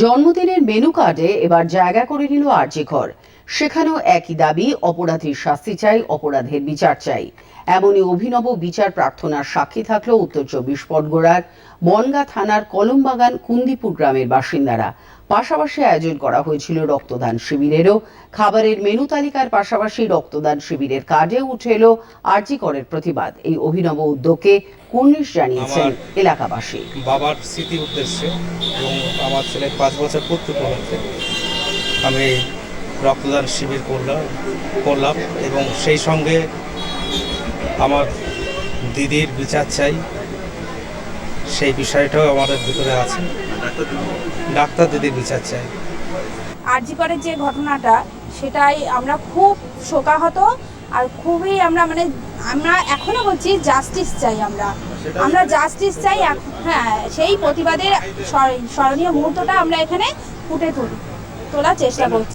জন্মদিনের মেনু কার্ডে এবার জায়গা করে নিল আরজিকর সেখানেও একই দাবি অপরাধীর শাস্তি চাই অপরাধের বিচার চাই। এমনই অভিনব বিচার প্রার্থনার সাক্ষী থাকল উত্তর চব্বিশ পরগনার বনগা থানার কলমবাগান কুন্দিপুর গ্রামের বাসিন্দারা। পাশাপাশি আয়োজন করা হয়েছিল রক্তদান শিবিরেরও। খাবারের মেনু তালিকার পাশাপাশি রক্তদান শিবিরের কার্ডে উঠে এলো আরজিকরের প্রতিবাদ। এই অভিনব উদ্যোগকে কুর্নিশ জানিয়েছেন এলাকাবাসী। বাবার স্মৃতির উদ্দেশ্যে এবং আমার ছেলে পাঁচ বছর উপলক্ষে আমি রক্তদান শিবির করলাম করলাম এবং সেই সঙ্গে আমার দিদির বিচার চাই। সেই বিষয়টাও আমাদের ভিতরে আছে। ডাক্তার দিদির বিচার চাই। আরজিকরের যে ঘটনাটা, সেটাই আমরা খুব শোকাহত আর খুবই আমরা মানে আমরা এখনও বলছি জাস্টিস চাই আমরা। আমরা জাস্টিস চাই হ্যাঁ সেই প্রতিবাদের স্মরণীয় মুহূর্তটা আমরা এখানে ফুটে তুলি, তোলার চেষ্টা করছি।